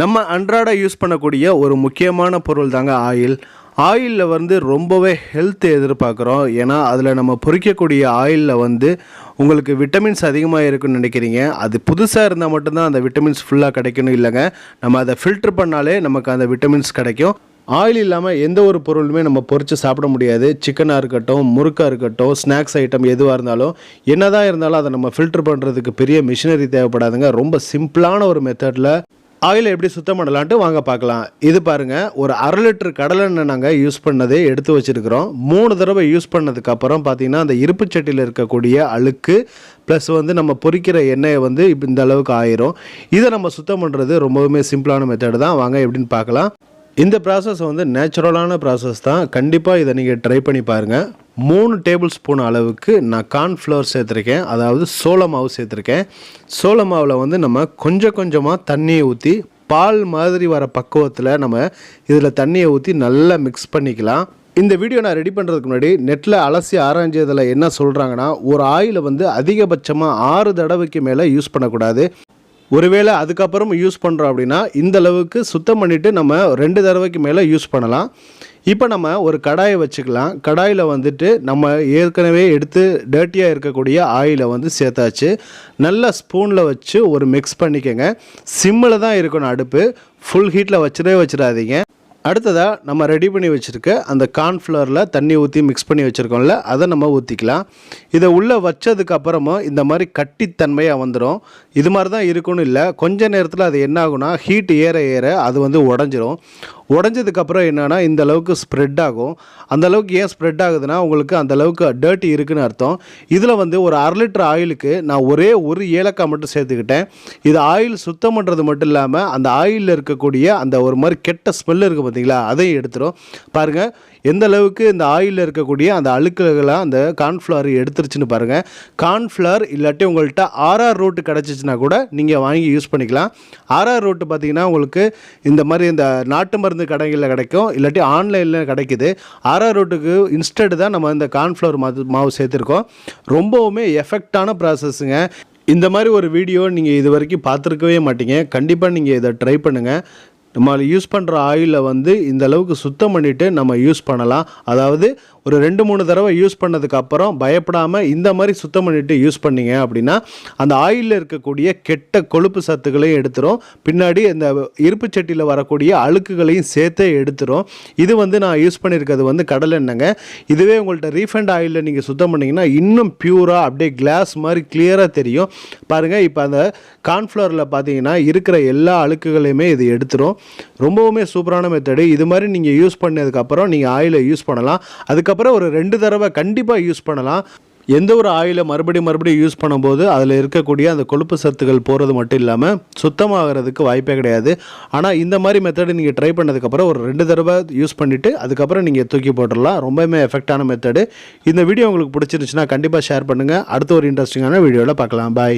நம்ம அன்றாட யூஸ் பண்ணக்கூடிய ஒரு முக்கியமான பொருள் தாங்க ஆயில். ஆயிலில் வந்து ரொம்பவே ஹெல்த் எதிர்பார்க்குறோம். ஏன்னா அதில் நம்ம பொறிக்கக்கூடிய ஆயிலில் வந்து உங்களுக்கு விட்டமின்ஸ் அதிகமாக இருக்குன்னு நினைக்கிறீங்க. அது புதுசாக இருந்தால் மட்டும்தான் அந்த விட்டமின்ஸ் ஃபுல்லாக கிடைக்கணும் இல்லைங்க. நம்ம அதை ஃபில்டர் பண்ணாலே நமக்கு அந்த விட்டமின்ஸ் கிடைக்கும். ஆயில் இல்லாமல் எந்த ஒரு பொருளுமே நம்ம பொறித்து சாப்பிட முடியாது. சிக்கனாக இருக்கட்டும் முறுக்காக இருக்கட்டும் ஸ்நாக்ஸ் ஐட்டம் எதுவாக இருந்தாலும் என்னதான் இருந்தாலும் அதை நம்ம ஃபில்டர் பண்ணுறதுக்கு பெரிய மிஷினரி தேவைப்படாதுங்க. ரொம்ப சிம்பிளான ஒரு மெத்தடில் ஆயிலை எப்படி சுத்தம் பண்ணலான்ட்டு வாங்க பார்க்கலாம். இது பாருங்கள் ஒரு அரை லிட்டர் கடலெண்ணெய் நாங்கள் யூஸ் பண்ணதே எடுத்து வச்சுருக்கிறோம். மூணு தடவை யூஸ் பண்ணதுக்கப்புறம் பார்த்திங்கன்னா பார்த்தீங்கன்னா அந்த இருப்பு சட்டியில் இருக்கக்கூடிய அழுக்கு ப்ளஸ் வந்து நம்ம பொறிக்கிற எண்ணெயை வந்து இப்போ இந்த அளவுக்கு ஆயிரும். இதை நம்ம சுத்தம் பண்ணுறது ரொம்பவுமே சிம்பிளான மெத்தடு தான். வாங்க எப்படின்னு பார்க்கலாம். இந்த ப்ராசஸ் வந்து நேச்சுரலான ப்ராசஸ் தான். கண்டிப்பாக இதை நீங்கள் ட்ரை பண்ணி பாருங்கள் மூணு டேபிள் ஸ்பூன் அளவுக்கு நான் கார்ன்ஃப்ளவர் சேர்த்துருக்கேன். அதாவது சோள மாவு சேர்த்துருக்கேன். சோள மாவில் வந்து நம்ம கொஞ்சம் கொஞ்சமாக தண்ணியை ஊற்றி பால் மாதிரி வர பக்குவத்தில் நம்ம இதில் தண்ணியை ஊற்றி நல்லா மிக்ஸ் பண்ணிக்கலாம். இந்த வீடியோ நான் ரெடி பண்ணுறதுக்கு முன்னாடி நெட்டில் அலசி ஆராய்ஞ்சதில் என்ன சொல்கிறாங்கன்னா ஒரு ஆயிலை வந்து அதிகபட்சமாக ஆறு தடவைக்கு மேலே யூஸ் பண்ணக்கூடாது. ஒருவேளை அதுக்கப்புறம் யூஸ் பண்ணுறோம் அப்படின்னா இந்த அளவுக்கு சுத்தம் பண்ணிவிட்டு நம்ம ரெண்டு தடவைக்கு மேலே யூஸ் பண்ணலாம். இப்போ நம்ம ஒரு கடாயை வச்சுக்கலாம். கடாயில் வந்துட்டு நம்ம ஏற்கனவே எடுத்து டேர்ட்டியாக இருக்கக்கூடிய ஆயிலை வந்து சேர்த்தாச்சு. நல்ல ஸ்பூனில் வச்சு ஒரு மிக்ஸ் பண்ணிக்கோங்க. சிம்மில் தான் இருக்கணும் அடுப்பு. ஃபுல் ஹீட்டில் வச்சிடவே வச்சிடாதீங்க. அடுத்ததாக நம்ம ரெடி பண்ணி வச்சுருக்க அந்த கார்ன்ஃப்ளவரில் தண்ணி ஊற்றி மிக்ஸ் பண்ணி வச்சுருக்கோம்ல அதை நம்ம ஊற்றிக்கலாம் இதை உள்ளே வச்சதுக்கப்புறமும் இந்த மாதிரி கட்டித்தன்மையாக வந்துடும் இது மாதிரி தான் இருக்குன்னு இல்லை கொஞ்ச நேரத்தில் அது என்ன ஆகுனா ஹீட் ஏற ஏற அது வந்து உடஞ்சிரும். உடஞ்சதுக்கப்புறம் என்னென்னா இந்த அளவுக்கு ஸ்ப்ரெட் ஆகும். அந்த அளவுக்கு ஏன் ஸ்ப்ரெட் ஆகுதுன்னா உங்களுக்கு அந்த அளவுக்கு டர்ட்டி இருக்குன்னு அர்த்தம். இதில் வந்து ஒரு அரை லிட்டர் ஆயிலுக்கு நான் ஒரே ஒரு ஏலக்காய் மட்டும் சேர்த்துக்கிட்டேன். இது ஆயில் சுத்தம் பண்ணுறது மட்டும் இல்லாமல் அந்த ஆயிலில் இருக்கக்கூடிய அந்த ஒரு மாதிரி கெட்ட ஸ்மெல் இருக்குது பார்த்தீங்களா அதையும் எடுத்துரும். பாருங்கள் எந்த அளவுக்கு இந்த ஆயிலில் இருக்கக்கூடிய அந்த அழுக்குகளை அந்த கார்ன்ஃப்ளவர் எடுத்துருச்சுன்னு பாருங்கள் கார்ன்ஃப்ளவர் இல்லாட்டி உங்கள்கிட்ட ஆர்ஆர் ரோட்டு கிடச்சிச்சின்னா கூட நீங்கள் வாங்கி யூஸ் பண்ணிக்கலாம். ஆர்ஆர் ரூட்டு பார்த்தீங்கன்னா உங்களுக்கு இந்த மாதிரி இந்த நாட்டு மருந்து கடைகளில் கிடைக்கும். இல்லாட்டி ஆன்லைனில் கிடைக்குது. ஆர்ஆர் ரூட்டுக்கு இன்ஸ்டட் தான் நம்ம இந்த கார்ன்ஃப்ளவர் மாவு மாவு சேர்த்துருக்கோம். ரொம்பவுமே எஃபெக்டான ப்ராசஸ்ஸுங்க இந்த மாதிரி ஒரு வீடியோ நீங்கள் இது வரைக்கும் பார்த்துருக்கவே மாட்டீங்க. கண்டிப்பாக நீங்கள் இதை ட்ரை பண்ணுங்கள் நம்ம யூஸ் பண்ணுற ஆயிலை வந்து இந்த அளவுக்கு சுத்தம் பண்ணிவிட்டு நம்ம யூஸ் பண்ணலாம். அதாவது ஒரு ரெண்டு மூணு தடவை யூஸ் பண்ணதுக்கு அப்புறம் பயப்படாமல் இந்த மாதிரி சுத்தம் பண்ணிவிட்டு யூஸ் பண்ணீங்க அப்படின்னா அந்த ஆயிலில் இருக்கக்கூடிய கெட்ட கொழுப்பு சத்துக்களையும் எடுத்துரும். பின்னாடி இந்த இருப்பு சட்டியில் வரக்கூடிய அழுக்குகளையும் சேர்த்தே எடுத்துரும். இது வந்து நான் யூஸ் பண்ணியிருக்கிறது வந்து கடல் எண்ணெய்ங்க இதுவே உங்கள்கிட்ட ரீஃபண்ட் ஆயிலில் நீங்கள் சுத்தம் பண்ணிங்கன்னா இன்னும் ப்யூராக அப்படியே கிளாஸ் மாதிரி கிளியராக தெரியும். பாருங்கள் இப்போ அந்த கார்ன்ஃப்ளவரில் பார்த்தீங்கன்னா இருக்கிற எல்லா அழுக்குகளையுமே இது எடுத்துரும். ரொம்பவுமே சூப்பரான மெத்தடு இது மாதிரி நீங்கள் யூஸ் பண்ணதுக்கப்புறம் நீங்கள் ஆயிலை யூஸ் பண்ணலாம். அதுக்கப்புறம் ஒரு ரெண்டு தடவை கண்டிப்பாக யூஸ் பண்ணலாம். எந்த ஒரு ஆயிலை மறுபடியும் மறுபடியும் யூஸ் பண்ணும்போது அதில் இருக்கக்கூடிய அந்த கொழுப்பு சத்துக்கள் போகிறது மட்டும் இல்லாமல் சுத்தமாகிறதுக்கு வாய்ப்பே கிடையாது. ஆனால் இந்த மாதிரி மெத்தடு நீங்கள் ட்ரை பண்ணதுக்கப்புறம் ஒரு ரெண்டு தடவை யூஸ் பண்ணிவிட்டு அதுக்கப்புறம் நீங்கள் தூக்கி போட்டுடலாம். ரொம்பவுமே எஃபெக்டான மெத்தடு இந்த வீடியோ உங்களுக்கு பிடிச்சிருந்துச்சுன்னா கண்டிப்பாக ஷேர் பண்ணுங்கள் அடுத்த ஒரு இன்ட்ரெஸ்டிங்கான வீடியோவில் பார்க்கலாம். பாய்